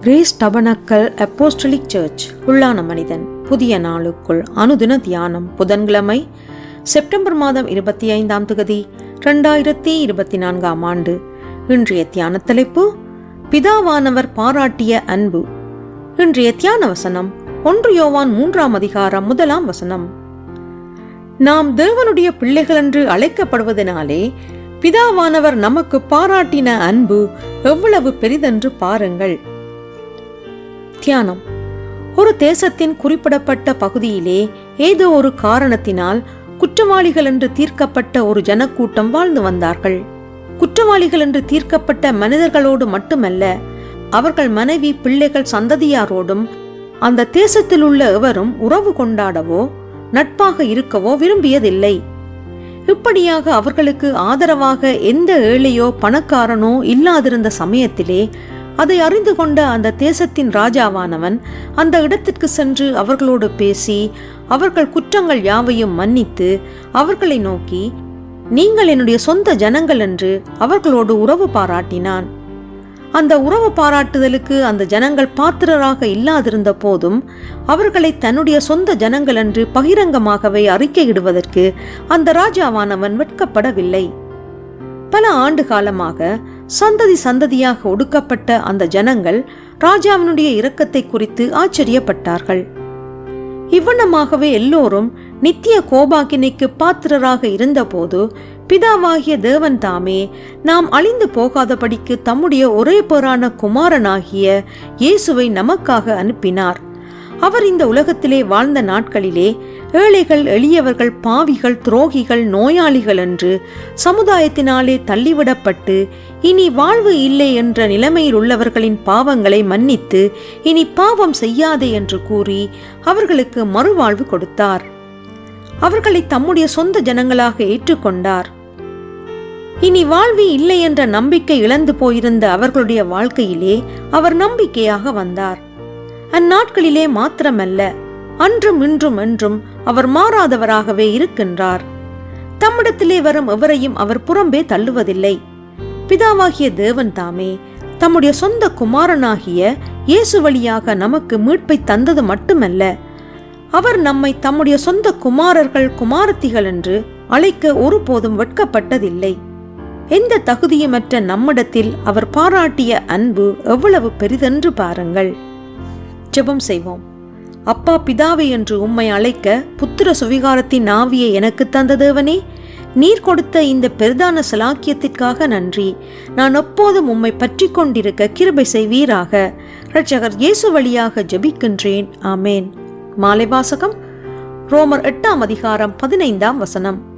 Grace tabernacle apostolic search உள்ளான மனிதன் புதிய நாளுக்குள் அனுதின தியானம் புதன்கிழமை செப்டம்பர் மாதம் இருபத்தி ஐந்தாம் தொகுதி ரெண்டாயிரத்தி இருபத்தி நான்காம் ஆண்டு. இன்றைய தியான தலைப்பு பிதாவானவர் பாராட்டிய அன்பு. இன்றைய தியான வசனம் ஒன்று யோவான் மூன்றாம் அதிகாரம் முதலாம் வசனம். நாம் தேவனுடைய பிள்ளைகள் என்று அழைக்கப்படுவதனாலே பிதாவானவர் நமக்கு பாராட்டின அன்பு எவ்வளவு பெரிதென்று பாருங்கள். தியானம். ஒரு தேசத்தின் குறிப்பிடப்பட்ட பகுதியிலே ஏதோ ஒரு காரணத்தினால் குற்றவாளிகள் என்று தீர்க்கப்பட்ட ஒரு ஜனக்கூட்டம் வாழ்ந்து வந்தார்கள். குற்றவாளிகள் என்று தீர்க்கப்பட்ட மனிதர்களோடு மட்டுமல்ல அவர்கள் மனைவி பிள்ளைகள் சந்ததியாரோடும் அந்த தேசத்தில் உள்ள எவரும் உறவு கொண்டாடவோ நட்பாக இருக்கவோ விரும்பியதில்லை. இப்படியாக அவர்களுக்கு ஆதரவாக எந்த ஏழையோ பணக்காரனோ இல்லாதிருந்த சமயத்திலே அதை அறிந்து கொண்ட அந்த தேசத்தின் ராஜாவானவன் அந்த இடத்திற்கு சென்று அவர்களோடு பேசி அவர்கள் குற்றங்கள் யாவையும் மன்னித்து அவர்களை நோக்கி நீங்கள் என்னுடைய சொந்த ஜனங்கள் என்று அவர்களோடு உறவு பாராட்டினான். அந்த உறவு பாராட்டுதலுக்கு அந்த ஜனங்கள் பாத்திரராக இல்லாதிருந்த போதும் அவர்களை தன்னுடைய சொந்த ஜனங்கள் என்று பகிரங்கமாகவே அறிக்கையிடுவதற்கு அந்த ராஜாவானவன் வெட்கப்படவில்லை. பல ஆண்டு காலமாக சந்ததி சந்ததியாக ஒடுக்கப்பட்ட அந்த ஜனங்கள் ராஜாவினுடைய இரக்கத்தை குறித்து ஆச்சரியப்பட்டார்கள். இவ்வண்ணமாகவே எல்லோரும் நித்திய கோபாக்கினைக்கு பாத்திரராக இருந்தபோது பிதாவாகிய தேவன் தாமே நாம் அழிந்து போகாதபடிக்கு தம்முடைய ஒரே பேரான குமாரனாகிய இயேசுவை நமக்காக அனுப்பினார். அவர் இந்த உலகத்திலே வாழ்ந்த நாட்களிலே ஏழைகள் எளியவர்கள் பாவிகள் துரோகிகள் நோயாளிகள் என்று சமுதாயத்தினாலே தள்ளிவிடப்பட்டு இனி வாழ்வு இல்லை என்ற நிலைமையில் உள்ளவர்களின் பாவங்களை மன்னித்து இனி பாவம் செய்யாதே என்று கூறி அவர்களுக்கு மறுவாழ்வு கொடுத்தார். அவர்களை தம்முடைய சொந்த ஜனங்களாக ஏற்றுக்கொண்டார். இனி வாழ்வி இல்லை என்ற நம்பிக்கை இழந்து போயிருந்த அவர்களுடைய வாழ்க்கையிலே அவர் நம்பிக்கையாக வந்தார். அந்நாட்களிலே மாத்திரமல்ல அன்றும் இன்றும் என்றும் அவர் மாறாதவராகவே இருக்கின்றார். தம்மிடத்திலே வரும் எவரையும் அவர் புறம்பே தள்ளுவதில்லை. பிதாவாகிய தேவன் தாமே தம்முடைய சொந்த குமாரனாகிய இயேசு வழியாக நமக்கு மீட்பை தந்தது மட்டுமல்ல அவர் நம்மை தம்முடைய சொந்த குமாரர்கள் குமாரத்திகள் என்று அழைக்க ஒருபோதும் வெட்கப்பட்டதில்லை. எந்த தகுதியுமற்ற நம்மிடத்தில் அவர் பாராட்டிய அன்பு எவ்வளவு பெரிதென்று பாருங்கள். ஜெபம் செய்வோம். அப்பா பிதாவை என்று உம்மை அழைக்க புத்திர சுவிகாரத்தின் ஆவியை எனக்கு தந்த தேவனே நீர் கொடுத்த இந்த பெரிதான சலாக்கியத்திற்காக நன்றி. நான் எப்போதும் உம்மை பற்றி கொண்டிருக்க கிருபை செய்வீராக. இரட்சகர் இயேசு வழியாக ஜபிக்கின்றேன். ஆமேன். மாலை வாசகம் ரோமர் எட்டாம் அதிகாரம் பதினைந்தாம் வசனம்.